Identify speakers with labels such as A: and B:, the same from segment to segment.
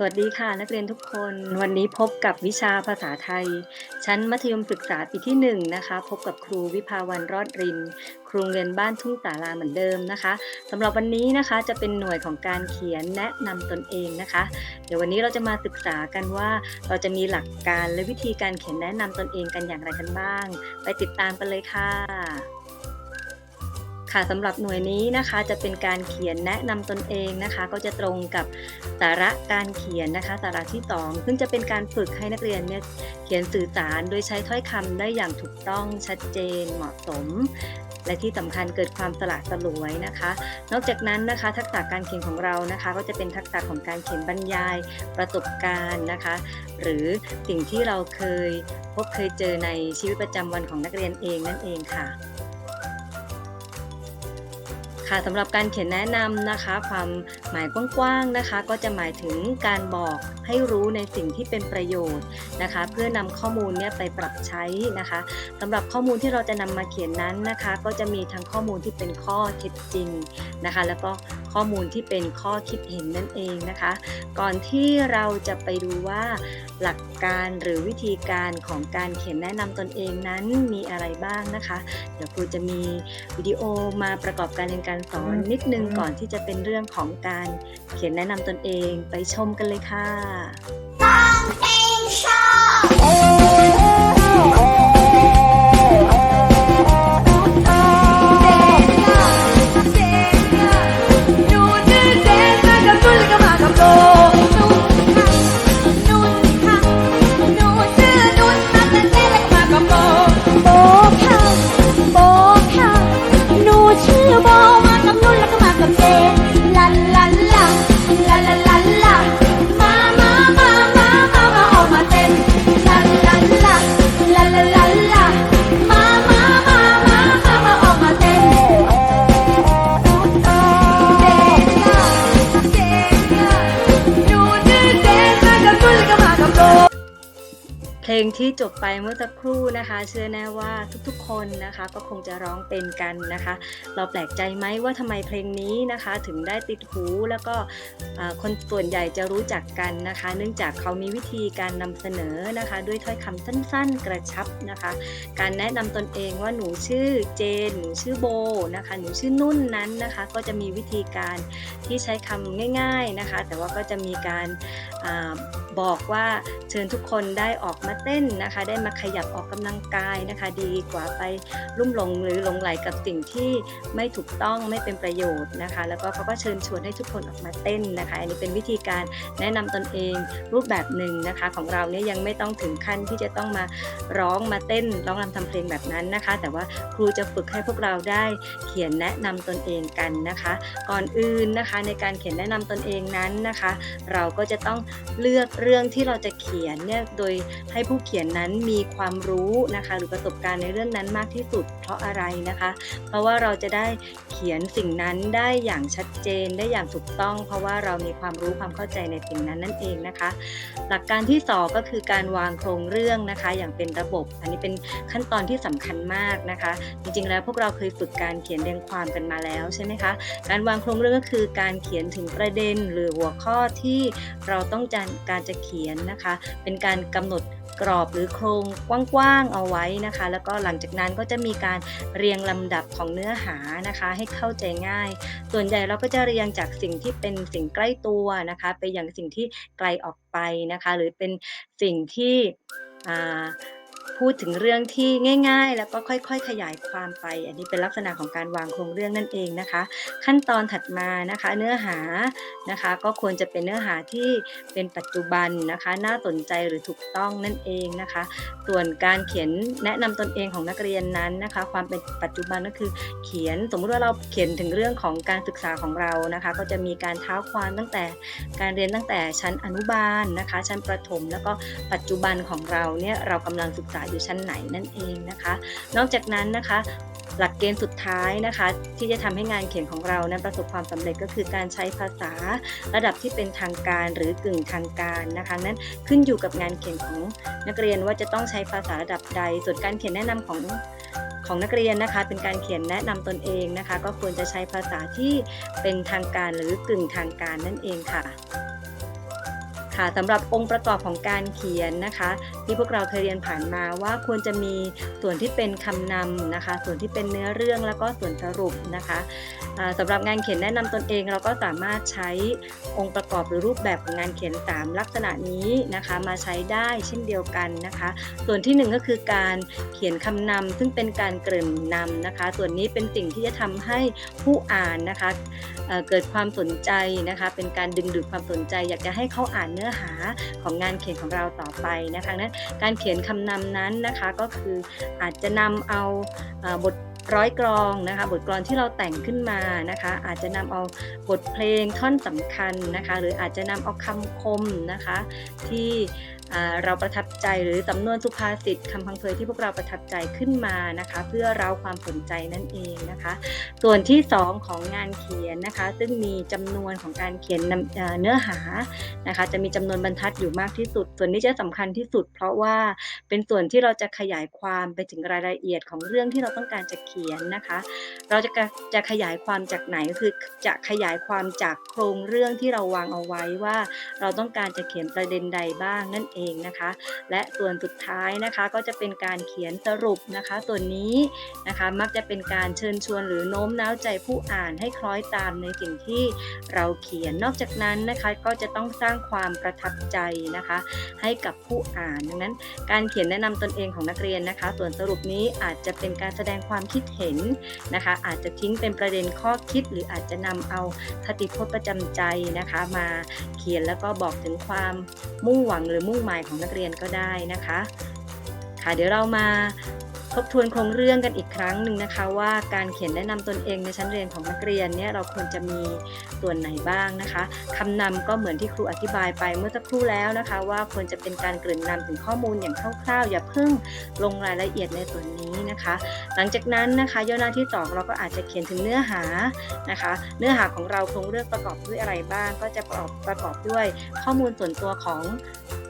A: สวัสดีค่ะนักเรียนทุกคน วันนี้พบกับวิชาภาษาไทย ชั้นมัธยมศึกษาปีที่1นงนะคะ พบกับครูวิภาวันรอดริน ครูโรงเรียนบ้านทุ่งสาราเหมือนเดิมนะคะสำหรับวันนี้นะคะจะเป็นหน่วยของการเขียนแนะนำตนเองนะคะ เดี๋ยววันนี้เราจะมาศึกษากันว่าเราจะมีหลักการและวิธีการเขียนแนะนำตนเองกันอย่างไรกันบ้าง ไปติดตามกันเลยค่ะ ค่ะสำหรับหน่วยนี้นะคะจะเป็นการเขียนแนะนำตนเองนะคะ ก็จะตรงกับสาระการเขียนนะคะ สาระที่ 2 ซึ่งจะเป็นการฝึกให้นักเรียนเนี่ยเขียนสื่อสารโดยใช้ถ้อยคำได้อย่างถูกต้องชัดเจนเหมาะสม และที่สำคัญเกิดความสละสลวยนะคะ นอกจากนั้นนะคะ ทักษะการเขียนของเรานะคะ ก็จะเป็นทักษะของการเขียนบรรยายประสบการณ์นะคะ หรือสิ่งที่เราเคยพบเคยเจอในชีวิตประจำวันของนักเรียนเองนั่นเองค่ะ ค่ะสำหรับการเขียนแนะนำนะคะ ความหมายกว้างๆนะคะ ก็จะหมายถึงการบอกให้รู้ในสิ่งที่เป็นประโยชน์นะคะ เพื่อนำข้อมูลเนี่ยไปปรับใช้นะคะสำหรับข้อมูลที่เราจะนำมาเขียนนั้นนะคะ ก็จะมีทั้งข้อมูลที่เป็นข้อเท็จจริงนะคะ แล้วก็ ข้อมูลที่เป็นข้อคิดเห็นนั่นเองนะคะ ก่อนที่เราจะไปดูว่าหลักการหรือวิธีการของการเขียนแนะนำตนเองนั้นมีอะไรบ้างนะคะ เดี๋ยวครูจะมีวิดีโอมาประกอบการเรียนการสอนนิดนึงก่อนที่จะเป็นเรื่องของการเขียนแนะนำตนเองไปชมกันเลยค่ะ
B: ชื่
A: ที่จบไปเมื่อสักครู่นะคะ เชื่อแน่ว่าทุกๆคนนะคะ ก็คงจะร้องเป็นกันนะคะ เราแปลกใจไหมว่าทำไมเพลงนี้นะคะ ถึงได้ติดหูแล้วก็คนส่วนใหญ่จะรู้จักกันนะคะ เนื่องจากเขามีวิธีการนำเสนอนะคะ ด้วยถ้อยคำสั้นๆ กระชับนะคะ การแนะนำตนเองว่าหนูชื่อเจน หนูชื่อโบนะคะ หนูชื่อนุ่นนั้นนะคะ ก็จะมีวิธีการที่ใช้คำง่าย ๆนะคะ แต่ว่าก็จะมีการอบอกว่าเชิญทุกคนได้ออกมาเต้นนะคะ ได้มาขยับออกกำลังกายนะคะ ดีกว่าไปลุ่มหลงหรือหลงไหลกับสิ่งที่ไม่ถูกต้องไม่เป็นประโยชน์นะคะ แล้วก็เขาก็เชิญชวนให้ทุกคนออกมาเต้นนะคะ อันนี้เป็นวิธีการแนะนำตนเองรูปแบบหนึ่งนะคะ ของเราเนี่ยยังไม่ต้องถึงขั้นที่จะต้องมาร้องมาเต้นร้องรำทำเพลงแบบนั้นนะคะ แต่ว่าครูจะฝึกให้พวกเราได้เขียนแนะนำตนเองกันนะคะ ก่อนอื่นนะคะในการเขียนแนะนำตนเองนั้นนะคะ เราก็จะต้องเลือกเรื่องที่เราจะเขียนเนี่ยโดยให้ผู้เขียนนั้นมีความรู้นะคะ หรือประสบการณ์ในเรื่องนั้นมากที่สุด เพราะอะไรนะคะ เพราะว่าเราจะได้เขียนสิ่งนั้นได้อย่างชัดเจนได้อย่างถูกต้อง เพราะว่าเรามีความรู้ความเข้าใจในสิ่งนั้นนั่นเองนะคะ หลักการที่สองก็คือการวางโครงเรื่องนะคะ อย่างเป็นระบบ อันนี้เป็นขั้นตอนที่สำคัญมากนะคะ จริงๆแล้วพวกเราเคยฝึกการเขียนเรียงความกันมาแล้วใช่ไหมคะการวางโครงเรื่องก็คือการเขียนถึงประเด็น หรือหัวข้อที่เราต้องการการจะเขียนนะคะ เป็นการกำหนด กรอบหรือโครงกว้างๆเอาไว้นะคะ แล้วก็หลังจากนั้นก็จะมีการเรียงลำดับของเนื้อหานะคะ ให้เข้าใจง่าย ส่วนใหญ่เราก็จะเรียงจากสิ่งที่เป็นสิ่งใกล้ตัวนะคะ ไปอย่างสิ่งที่ไกลออกไปนะคะ หรือเป็นสิ่งที่อ่า พูดถึงเรื่องที่ง่าย ๆ แล้วก็ค่อย ๆ ขยายความไป อันนี้เป็นลักษณะของการวางโครงเรื่องนั่นเองนะคะ ขั้นตอนถัดมานะคะ เนื้อหานะคะ ก็ควรจะเป็นเนื้อหาที่เป็นปัจจุบันนะคะ น่าสนใจหรือถูกต้องนั่นเองนะคะ ส่วนการเขียนแนะนำตนเองของนักเรียนนั้นนะคะ ความเป็นปัจจุบันก็คือเขียนสมมุติว่าเราเขียนถึงเรื่องของการศึกษาของเรานะคะ ก็จะมีการเท้าความตั้งแต่การเรียนตั้งแต่ชั้นอนุบาลนะคะ ชั้นประถมแล้วก็ปัจจุบันของเราเนี่ยเรากำลังศึกษาอยู่ชั้นไหนนั่นเองนะคะ นอกจากนั้นนะคะหลักเกณฑ์สุดท้ายนะคะ ที่จะทำให้งานเขียนของเรานั้นประสบความสำเร็จก็คือการใช้ภาษาระดับที่เป็นทางการหรือกึ่งทางการนะคะ นั้นขึ้นอยู่กับงานเขียนของนักเรียนว่าจะต้องใช้ภาษาระดับใด ส่วนการเขียนแนะนำของของนักเรียนนะคะ เป็นการเขียนแนะนำตนเองนะคะ ก็ควรจะใช้ภาษาที่เป็นทางการหรือกึ่งทางการนั่นเองค่ะ ค่ะสำหรับองค์ประกอบของการเขียนนะคะ ที่พวกเราเคยเรียนผ่านมาว่าควรจะมีส่วนที่เป็นคำนำนะคะ ส่วนที่เป็นเนื้อเรื่องแล้วก็ส่วนสรุปนะคะสำหรับงานเขียนแนะนำตนเองเราก็สามารถใช้องค์ประกอบหรือรูปแบบของงานเขียน 3 ลักษณะนี้นะคะ มาใช้ได้เช่นเดียวกันนะคะ ส่วนที่หนึ่งก็คือการเขียนคำนำซึ่งเป็นการเกริ่นนำนะคะ ส่วนนี้เป็นสิ่งที่จะทำให้ผู้อ่านนะคะเกิดความสนใจนะคะ เป็นการดึงดูดความสนใจ อยากจะให้เขาอ่านเนื้อหาของงานเขียนของเราต่อไปนะคะนั้นการเขียนคำนำนั้นนะคะก็คืออาจจะนำเอาบทร้อยกรองนะคะบทกรอนที่เราแต่งขึ้นมานะคะอาจจะนำเอาบทเพลงท่อนสำคัญนะคะหรืออาจจะนำเอาคำคมนะคะที่ เราประทับใจหรือสำนวนสุภาษิตคำพังเพยที่พวกเราประทับใจขึ้นมานะคะ เพื่อเราความสนใจนั่นเองนะคะ ส่วนที่ 2 ของงานเขียนนะคะ ซึ่งมีจำนวนของการเขียนเนื้อหานะคะ จะมีจำนวนบรรทัดอยู่มากที่สุด ส่วนนี้จะสำคัญที่สุด เพราะว่าเป็นส่วนที่เราจะขยายความไปถึงรายละเอียดของเรื่องที่เราต้องการจะเขียนนะคะ เราจะกะจะขยายความจากไหนก็คือจะขยายความจากโครงเรื่องที่เราวางเอาไว้ว่า เราต้องการจะเขียนประเด็นใดบ้างนั่นเองนะคะ และส่วนสุดท้ายนะคะก็จะเป็นการเขียนสรุปนะคะ ส่วนนี้นะคะมักจะเป็นการเชิญชวนหรือโน้มน้าวใจผู้อ่านให้คล้อยตามในสิ่งที่เราเขียนนอกจากนั้นนะคะก็จะต้องสร้างความประทับใจนะคะ ให้กับผู้อ่านดังนั้น การเขียนแนะนำตนเองของนักเรียนนะคะ ส่วนสรุปนี้อาจจะเป็นการแสดงความคิดเห็นนะคะ อาจจะทิ้งเป็นประเด็นข้อคิด หรืออาจจะนำเอาคติพจน์ประจำใจนะคะ มาเขียนแล้วก็บอกถึงความมุ่งหวังหรือมุ่งหมายของนักเรียนก็ได้นะคะ ค่ะเดี๋ยวเรามาทบทวนโครงเรื่องกันอีกครั้งหนึ่งนะคะ ว่าการเขียนแนะนำตนเองในชั้นเรียนของนักเรียนเนี่ยเราควรจะมีส่วนไหนบ้างนะคะคำนำก็เหมือนที่ครูอธิบายไปเมื่อสักครู่แล้วนะคะ ว่าควรจะเป็นการเกริ่นนำถึงข้อมูลอย่างคร่าวๆ อย่าเพิ่งลงรายละเอียดในส่วนนี้นะคะ หลังจากนั้นนะคะย่อหน้าที่สองเราก็อาจจะเขียนถึงเนื้อหานะคะ เนื้อหาของเราโครงเรื่องประกอบด้วยอะไรบ้าง ก็จะประกอบประกอบด้วยข้อมูลส่วนตัวของ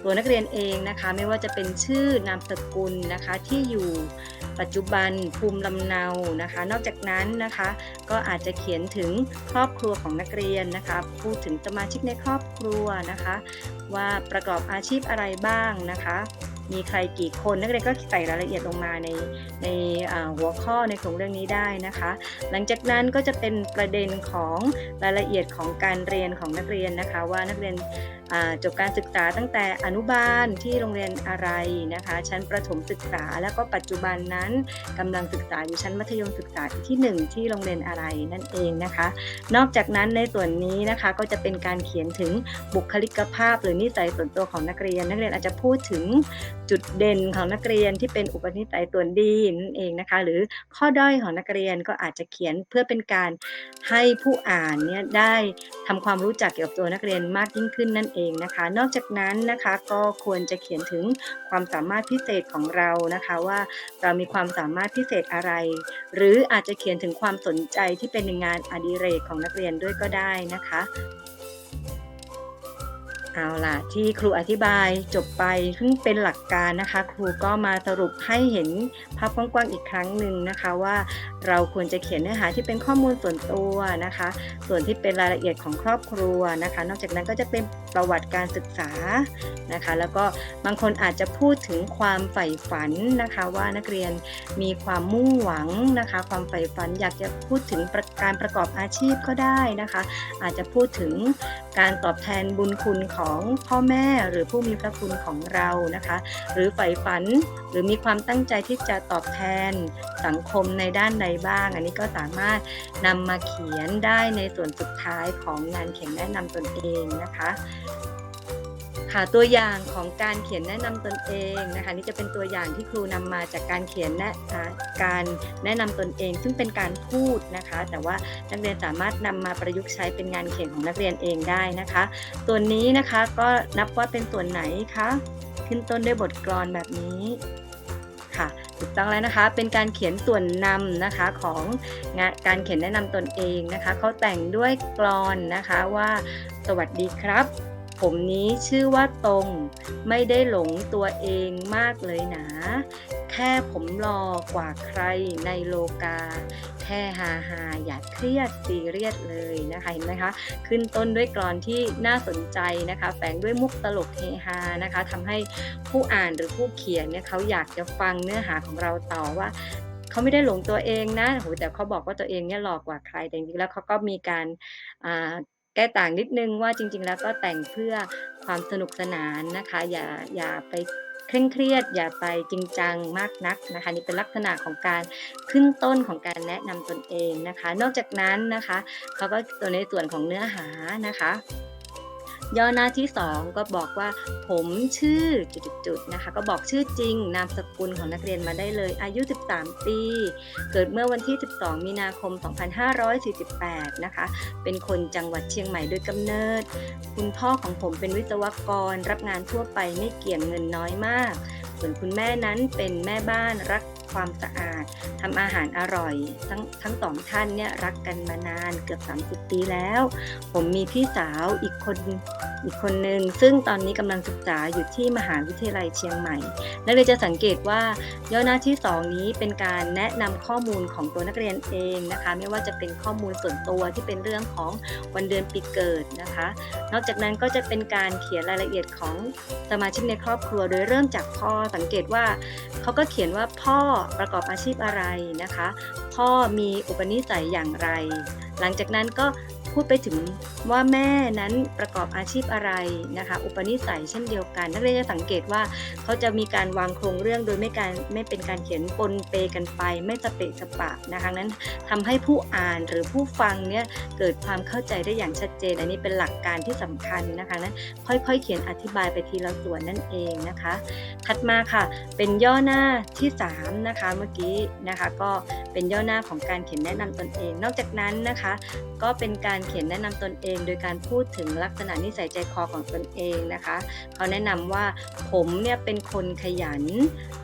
A: ตัวนักเรียนเองนะคะไม่ว่าจะเป็นชื่อนามสกุลนะคะที่อยู่ปัจจุบันภูมิลำเนานะคะ นอกจากนั้นนะคะ ก็อาจจะเขียนถึงครอบครัวของนักเรียนนะคะ พูดถึงสมาชิกในครอบครัวนะคะ ว่าประกอบอาชีพอะไรบ้างนะคะ มีใครกี่คนนักเรียนก็ใส่รายละเอียดลงมาในในหัวข้อในของเรื่องนี้ได้นะคะ หลังจากนั้นก็จะเป็นประเด็นของรายละเอียดของการเรียนของนักเรียนนะคะ ว่านักเรียนจบการศึกษาตั้งแต่อนุบาลที่โรงเรียนอะไรนะคะ ชั้นประถมศึกษาแล้วก็ปัจจุบันนั้นกำลังศึกษาอยู่ชั้นมัธยมศึกษาที่หนึ่งที่โรงเรียนอะไรนั่นเองนะคะ นอกจากนั้นในส่วนนี้นะคะก็จะเป็นการเขียนถึงบุคลิกภาพ หรือนิสัยส่วนตัวของนักเรียน นักเรียนอาจจะพูดถึง จุดเด่นของนักเรียนที่เป็นอุปนิสัยส่วดีนั่นเองนะคะ หรือข้อด้อยของนักเรียนก็อาจจะเขียนเพื่อเป็นการให้ผู้อ่านเนี่ยได้ทำความรู้จักเกี่ยวกับตัวนักเรียนมากยิ่งขึ้นนั่นเองนะคะ นอกจากนั้นนะคะก็ควรจะเขียนถึงความสามารถพิเศษของเรานะคะว่าเรามีความสามารถพิเศษอะไร หรืออาจจะเขียนถึงความสนใจที่เป็นงานอดิเรกของนักเรียนด้วยก็ได้นะคะ เอาล่ะที่ครูอธิบายจบไปเพิ่งเป็นหลักการนะคะ ครูก็มาสรุปให้เห็นภาพกว้างๆอีกครั้งหนึ่งนะคะว่าเราควรจะเขียนเนื้อหาที่เป็นข้อมูลส่วนตัวนะคะ ส่วนที่เป็นรายละเอียดของครอบครัวนะคะ นอกจากนั้นก็จะเป็นประวัติการศึกษานะคะ แล้วก็บางคนอาจจะพูดถึงความใฝ่ฝันนะคะ ว่านักเรียนมีความมุ่งหวังนะคะ ความใฝ่ฝันอยากจะพูดถึงการประกอบอาชีพก็ได้นะคะ อาจจะพูดถึงการตอบแทนบุญคุณของพ่อแม่หรือผู้มีพระคุณของเรานะคะ หรือใฝ่ฝันหรือมีความตั้งใจที่จะตอบแทนสังคมในด้านใดบ้าง อันนี้ก็สามารถนำมาเขียนได้ในส่วนสุดท้ายของงานเขียนแนะนำตนเองนะคะค่ะตัวอย่างของการเขียนแนะนำตนเองนะคะนี่จะเป็นตัวอย่างที่ครูนำมาจากการเขียนแนะการแนะนำตนเอง ซึ่งเป็นการพูดนะคะ แต่ว่านักเรียนสามารถนำมาประยุกต์ใช้เป็นงานเขียนของนักเรียนเองได้นะคะ ส่วนนี้นะคะก็นับว่าเป็นส่วนไหนคะขึ้นต้นด้วยบทกลอนแบบนี้ค่ะ ถูกต้องแล้วนะคะ เป็นการเขียนส่วนนำนะคะของงานการเขียนแนะนำตนเองนะคะเขาแต่งด้วยกรอนนะคะว่าสวัสดีครับ ผมนี้ชื่อว่าตรง ไม่ได้หลงตัวเองมากเลยนะ แค่ผมรอกว่าใครในโลกา แค่ฮาฮาอย่าเครียดซีเรียสเลยนะคะเห็นไหมคะ ขึ้นต้นด้วยกลอนที่น่าสนใจนะคะ แฝงด้วยมุกตลกเฮฮานะคะทำให้ผู้อ่านหรือผู้เขียนเนี่ยเขาอยากจะฟังเนื้อหาของเราต่อว่าเขาไม่ได้หลงตัวเองนะโหแต่เขาบอกว่าตัวเองเนี่ยหลอกกว่าใครแต่จริงๆแล้วเขาก็มีการแก้ต่างนิดนึงว่าจริง ๆ แล้วก็แต่งเพื่อความสนุกสนานนะคะ อย่าอย่าไป เคร่งเครียด อย่าไปจริงจังมากนักนะคะนี่เป็นลักษณะของการขึ้นต้นของการแนะนำตนเองนะคะ นอกจากนั้นนะคะเขาก็ตัวในส่วนของเนื้อหานะคะ ย่อหน้าที่ 2 ก็บอกว่า ผมชื่อจุดๆนะคะ ก็บอกชื่อจริง นามสกุลของนักเรียนมาได้เลย อายุ 13 ปี เกิดเมื่อวันที่ 12 มีนาคม 2548 นะคะ เป็นคนจังหวัดเชียงใหม่โดยกำเนิด คุณพ่อของผมเป็นวิศวกร รับงานทั่วไปไม่เกี่ยงเงินน้อยมาก ส่วนคุณแม่นั้นเป็นแม่บ้านรัก ความสะอาดทำอาหารอร่อย ทั้งทั้งสองท่านเนี่ยรักกันมานานเกือบ 30 ปีแล้ว ผมมีพี่สาวอีกคนอีกคนหนึ่งซึ่งตอนนี้กำลังศึกษาอยู่ที่มหาวิทยาลัยเชียงใหม่ นักเรียนจะสังเกตว่าย่อหน้าที่ 2 นี้เป็นการแนะนำข้อมูลของตัวนักเรียนเองนะคะ ไม่ว่าจะเป็นข้อมูลส่วนตัวที่เป็นเรื่องของวันเดือนปีเกิดนะคะ นอกจากนั้นก็จะเป็นการเขียนรายละเอียดของสมาชิกในครอบครัว โดยเริ่มจากพ่อสังเกตว่าเขาก็เขียนว่าพ่อประกอบอาชีพอะไรนะคะ พ่อมีอุปนิสัยอย่างไร หลังจากนั้นก็ พูดไปถึงว่าแม่นั้นประกอบอาชีพอะไรนะคะ อุปนิสัยเช่นเดียวกัน นักเรียนจะสังเกตว่าเขาจะมีการวางโครงเรื่องโดยไม่การไม่เป็นการเขียนปนเปกันไป ไม่สเปะสปะนะคะนั้นทำให้ผู้อ่านหรือผู้ฟังเนี่ยเกิดความเข้าใจได้อย่างชัดเจน อันนี้เป็นหลักการที่สำคัญนะคะนั้นค่อยๆ เขียนอธิบายไปทีละส่วนนั่นเองนะคะ ถัดมาค่ะเป็นย่อหน้าที่3นะคะเมื่อกี้นะคะก็เป็นย่อหน้าของการเขียนแนะนำตนเอง นอกจากนั้นนะคะ ก็เป็นการเขียนแนะนำตนเอง โดยการพูดถึงลักษณะนิสัยใจคอของตนเองนะคะ เขาแนะนำว่าผมเนี่ยเป็นคนขยัน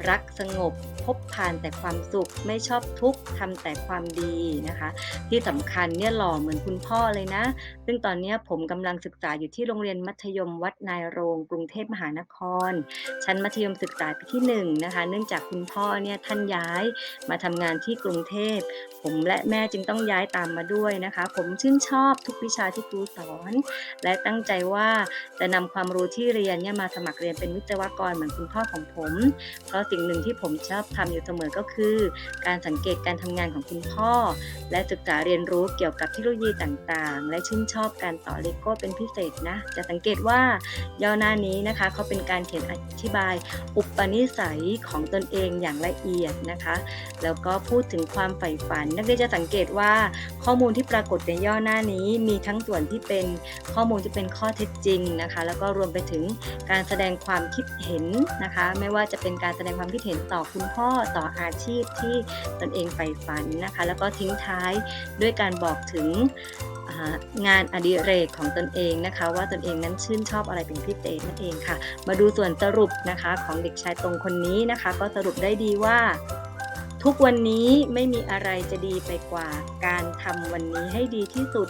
A: รักสงบพบผ่านแต่ความสุขไม่ชอบทุกข์ทำแต่ความดีนะคะ ที่สำคัญเนี่ยหล่อเหมือนคุณพ่อเลยนะ ซึ่งตอนนี้ผมกำลังศึกษาอยู่ที่โรงเรียนมัธยมวัดนายโรงกรุงเทพมหานคร ชั้นมัธยมศึกษาปีที่1นงนะคะ เนื่องจากคุณพ่อเนี่ยท่านย้ายมาทำงานที่กรุงเทพ ผมและแม่จึงต้องย้ายตามมาด้วยนะคะ ผมชื่นชอบทุกวิชาที่ครูสอน และตั้งใจว่าจะนำความรู้ที่เรียนเนี่ยมาสมัครเรียนเป็นวิศวกรเหมือนคุณพ่อของผม เพราะสิ่งหนึ่งที่ผมชอบทำอยู่เสมอก็คือ การสังเกตการทำงานของคุณพ่อ และศึกษาเรียนรู้เกี่ยวกับเทคโนโลยีต่างๆ และชื่นชอบการต่อเลโก้เป็นพิเศษนะ จะสังเกตว่าย่อหน้านี้นะคะเขาเป็นการเขียนอธิบาย อุปนิสัยของตนเองอย่างละเอียดนะคะ แล้วก็พูดถึงความใฝ่ฝัน นักเรียนจะสังเกตว่าข้อมูลที่ปรากฏในย่อหน้านี้มีทั้งส่วนที่เป็นข้อมูลที่เป็นข้อเท็จจริงนะคะ แล้วก็รวมไปถึงการแสดงความคิดเห็นนะคะ ไม่ว่าจะเป็นการแสดงความคิดเห็นต่อคุณพ่อต่ออาชีพที่ตนเองใฝ่ฝันนะคะ แล้วก็ทิ้งท้ายด้วยการบอกถึงงานอดิเรกของตนเองนะคะ ว่าตนเองนั้นชื่นชอบอะไรเป็นพิเศษนั่นเองค่ะ มาดูส่วนสรุปนะคะของเด็กชายตรงคนนี้นะคะ ก็สรุปได้ดีว่า ทุกวันนี้ไม่มีอะไรจะดีไปกว่า การทำวันนี้ให้ดีที่สุด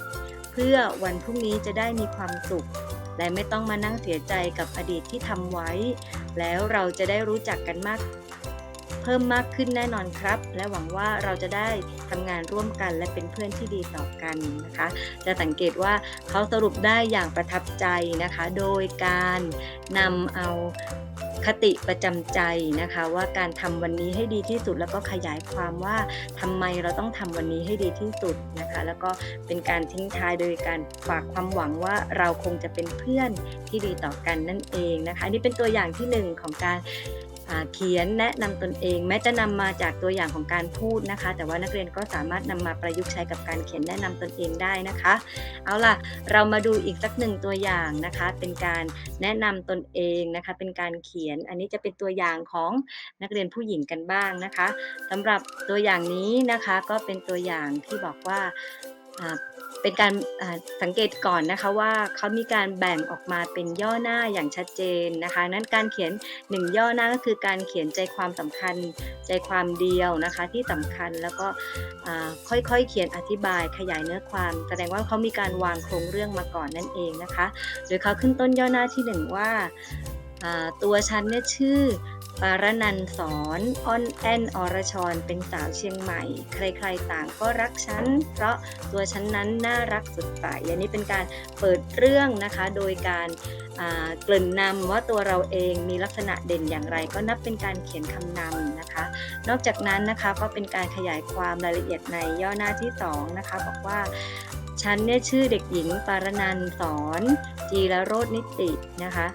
A: เพื่อวันพรุ่งนี้จะได้มีความสุข และไม่ต้องมานั่งเสียใจกับอดีตที่ทำไว้ แล้วเราจะได้รู้จักกันมาก เพิ่มมากขึ้นแน่นอนครับ และหวังว่าเราจะได้ทำงานร่วมกันและเป็นเพื่อนที่ดีต่อกันนะคะ จะสังเกตว่าเขาสรุปได้อย่างประทับใจนะคะ โดยการนำเอาคติประจำใจนะคะ ว่าการทำวันนี้ให้ดีที่สุดแล้วก็ขยายความว่าทำไมเราต้องทำวันนี้ให้ดีที่สุดนะคะ แล้วก็เป็นการทิ้งท้ายโดยการฝากความหวังว่าเราคงจะเป็นเพื่อนที่ดีต่อกันนั่นเองนะคะนี่เป็นตัวอย่างที่หนึ่งของการ เขียนแนะนำตนเอง แม้จะนำมาจากตัวอย่างของการพูดนะคะ แต่ว่านักเรียนก็สามารถนำมาประยุกต์ใช้กับการเขียนแนะนำตนเองได้นะคะ เอาล่ะ เรามาดูอีกสักหนึ่งตัวอย่างนะคะ เป็นการแนะนำตนเองนะคะ เป็นการเขียน อันนี้จะเป็นตัวอย่างของนักเรียนผู้หญิงกันบ้างนะคะสำหรับตัวอย่างนี้นะคะก็เป็นตัวอย่างที่บอกว่า เป็นการสังเกตก่อนนะคะว่าเขามีการแบ่งออกมาเป็นย่อหน้าอย่างชัดเจนนะคะ นั้นการเขียนหนึ่งย่อหน้าก็คือการเขียนใจความสำคัญใจความเดียวนะคะที่สำคัญแล้วก็ค่อยๆเขียนอธิบายขยายเนื้อความ แสดงว่าเขามีการวางโครงเรื่องมาก่อนนั่นเองนะคะ โดยเขาขึ้นต้นย่อหน้าที่หนึ่งว่าอ่าตัวฉันเนี่ยชื่อ ปารนันสอนอ้อนแอนอรชรเป็นสาวเชียงใหม่ ใครๆต่างก็รักฉัน เพราะตัวฉันนั้นน่ารักสุดใสอันนี้เป็นการเปิดเรื่องนะคะ โดยการเกริ่นนำว่าตัวเราเองมีลักษณะเด่นอย่างไร ก็นับเป็นการเขียนคำนำนะคะ นอกจากนั้นนะคะก็เป็นการขยายความรายละเอียดในย่อหน้าที่สองนะคะ บอกว่าฉันเนี่ยชื่อเด็กหญิงปารนันสอนจีรโรจนิตินะคะ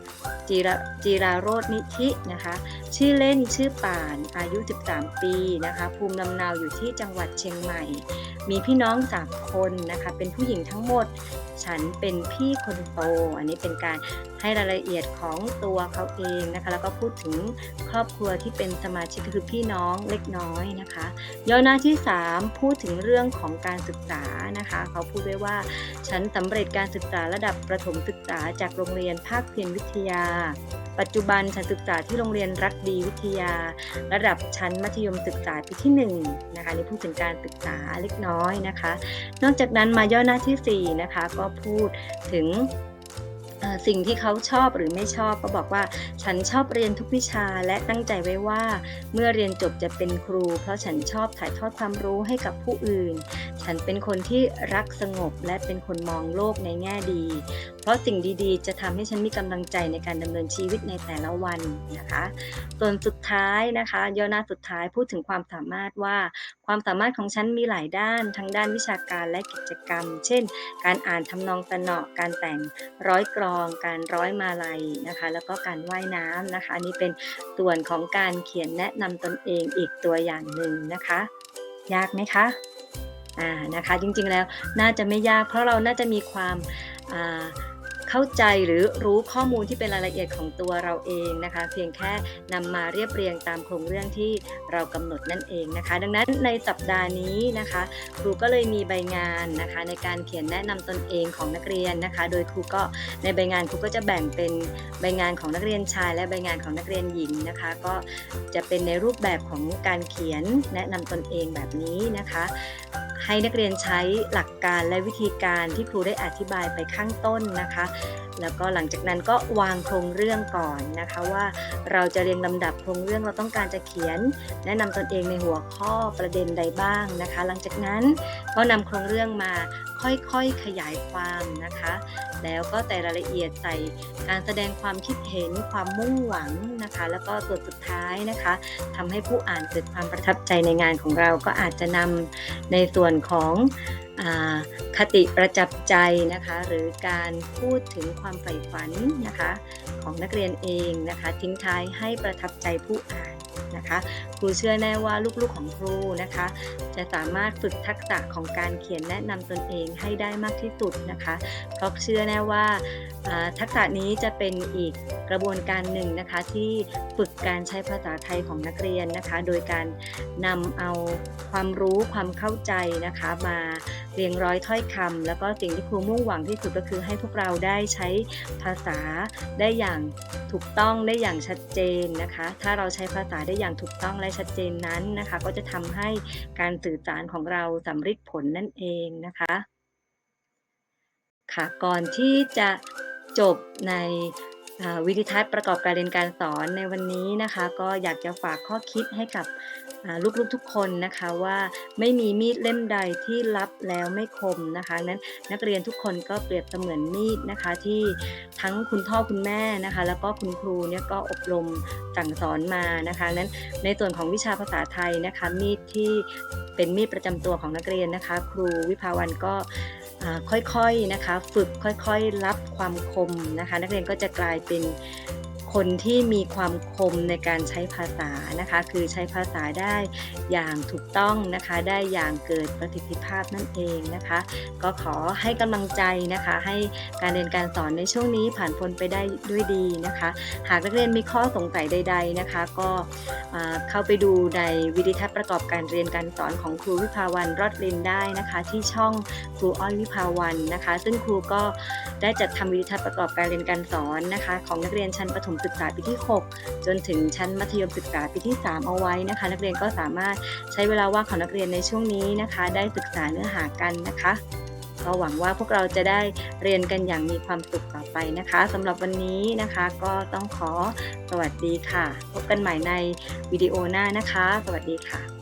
A: จีรจีราโรจนิธินะคะ ชื่อเล่นชื่อป่านอายุ 13 ปีนะคะ ภูมิลำเนาอยู่ที่จังหวัดเชียงใหม่ มีพี่น้อง3คนนะคะ เป็นผู้หญิงทั้งหมด ฉันเป็นพี่คนโต อันนี้เป็นการให้รายละเอียดของตัวเขาเองนะคะ แล้วก็พูดถึงครอบครัวที่เป็นสมาชิกคือพี่น้องเล็กน้อยนะคะ ย่อหน้าที่ 3 พูดถึงเรื่องของการศึกษานะคะ เขาพูดไว้ว่า ฉันสำเร็จการศึกษาระดับประถมศึกษาจากโรงเรียนภาคเพียรวิทยา ปัจจุบันฉันศึกษาที่โรงเรียนรักดีวิทยา ระดับชั้นมัธยมศึกษาปีที่1นะคะนี่พูดถึงการศึกษาเล็กน้อยนะคะ นอกจากนั้นมาย่อหน้าทีสี่4นะคะก็พูดถึง สิ่งที่เขาชอบหรือไม่ชอบก็บอกว่า ฉันชอบเรียนทุกวิชาและตั้งใจไว้ว่า เมื่อเรียนจบจะเป็นครู เพราะฉันชอบถ่ายทอดความรู้ให้กับผู้อื่น ฉันเป็นคนที่รักสงบและเป็นคนมองโลกในแง่ดี เพราะสิ่งดีๆ จะทำให้ฉันมีกำลังใจในการดำเนินชีวิตในแต่ละวันนะคะ ส่วนสุดท้ายนะคะย่อหน้าสุดท้ายพูดถึงความสามารถว่า ความสามารถของฉันมีหลายด้านทั้งด้านวิชาการและกิจกรรม เช่น การอ่านทำนองตะเนาะการแต่งร้อยกรอง การร้อยมาลัยนะคะ แล้วก็การว่ายน้ำนะคะ อันนี้เป็นส่วนของการเขียนแนะนำตนเองอีกตัวอย่างหนึ่งนะคะ ยากไหมคะอ่านะคะจริงๆแล้วน่าจะไม่ยากเพราะเราน่าจะมีความอ่า เข้าใจหรือรู้ข้อมูลที่เป็นรายละเอียดของตัวเราเองนะคะ เพียงแค่นำมาเรียบเรียงตามโครงเรื่องที่เรากำหนดนั่นเองนะคะ ดังนั้นในสัปดาห์นี้นะคะ ครูก็เลยมีใบงานนะคะ ในการเขียนแนะนำตนเองของนักเรียนนะคะ โดยครูก็ในใบงานครูก็จะแบ่งเป็นใบงานของนักเรียนชาย และใบงานของนักเรียนหญิงนะคะ ก็จะเป็นในรูปแบบของการเขียนแนะนำตนเองแบบนี้นะคะ ให้นักเรียนใช้หลักการและวิธีการที่ครูได้อธิบายไปข้างต้นนะคะ แล้วก็หลังจากนั้นก็วางโครงเรื่องก่อนนะคะว่าเราจะเรียงลำดับโครงเรื่องเราต้องการจะเขียน แนะนำตนเองในหัวข้อประเด็นใดบ้างนะคะ หลังจากนั้นก็นำโครงเรื่องมาค่อยๆขยายความนะคะ แล้วก็แต่รายละเอียดใส่การแสดงความคิดเห็นความมุ่งหวังนะคะ แล้วก็ส่วนสุดท้ายนะคะทำให้ผู้อ่านเกิดความประทับใจในงานของเราก็อาจจะนำในส่วนของ คติประจับใจนะคะหรือการพูดถึงความใฝ่ฝันนะคะของนักเรียนเองนะคะทิ้งท้ายให้ประทับใจผู้อ่าน นะคะ ครูเชื่อแน่ว่าลูกๆของครูนะคะ จะสามารถฝึกทักษะของการเขียนแนะนำตนเองให้ได้มากที่สุดนะคะ เพราะเชื่อแน่ว่าอ่าทักษะนี้จะเป็นอีกกระบวนการหนึ่งนะคะที่ฝึกการใช้ภาษาไทยของนักเรียนนะคะ โดยการนำเอาความรู้ความเข้าใจนะคะ มาเรียงร้อยถ้อยคำแล้วก็สิ่งที่ครูมุ่งหวังที่สุดก็คือให้พวกเราได้ใช้ภาษาได้อย่างถูกต้องได้อย่างชัดเจนนะคะ ถ้าเราใช้ภาษาได้อย่างถูกต้องและชัดเจนนั้นนะคะ ก็จะทำให้การสื่อสารของเราสำเร็จผลนั่นเองนะคะ ค่ะก่อนที่จะจบใน วิดีทัศน์ประกอบการเรียนการสอนในวันนี้นะคะ ก็อยากจะฝากข้อคิดให้กับลูกๆทุกคนนะคะว่าไม่มีมีดเล่มใดที่รับแล้วไม่คมนะคะนั้นนักเรียนทุกคนก็เปรียบเสมือนมีดนะคะที่ทั้งคุณพ่อคุณแม่นะคะ แล้วก็คุณครูเนี่ยก็อบรมสั่งสอนมานะคะนั้นในส่วนของวิชาภาษาไทยนะคะมีดที่เป็นมีดประจำตัวของนักเรียนนะคะ ครูวิภาวันก็ค่อยๆนะคะ ฝึกค่อยๆ รับความคมนะคะ นักเรียนก็จะกลายเป็น คนที่มีความคมในการใช้ภาษานะคะ คือใช้ภาษาได้อย่างถูกต้องนะคะ ได้อย่างเกิดประสิทธิภาพนั่นเองนะคะ ก็ขอให้กำลังใจนะคะ ให้การเรียนการสอนในช่วงนี้ผ่านพ้นไปได้ด้วยดีนะคะ หากนักเรียนมีข้อสงสัยใด ๆนะคะ ก็เข้าไปดูในวิดีทัศน์ประกอบการเรียนการสอนของครูวิภาวันรอดรินได้นะคะ ที่ช่องครูอ้อยวิภาวันนะคะ ซึ่งครูก็ได้จัดทำวิดีทัศน์ประกอบการเรียนการสอนนะคะ ของนักเรียนชั้นประถมศึกษาปีที่ 6 จนถึงชั้นมัธยมศึกษาปีที่ 3 เอาไว้นะคะ นักเรียนก็สามารถใช้เวลาว่างของนักเรียนในช่วงนี้นะคะ ได้ศึกษาเนื้อหากันนะคะก็หวังว่าพวกเราจะได้เรียนกันอย่างมีความสุขต่อไปนะคะสำหรับวันนี้นะคะก็ต้องขอสวัสดีค่ะ พบกันใหม่ในวิดีโอหน้านะคะ สวัสดีค่ะ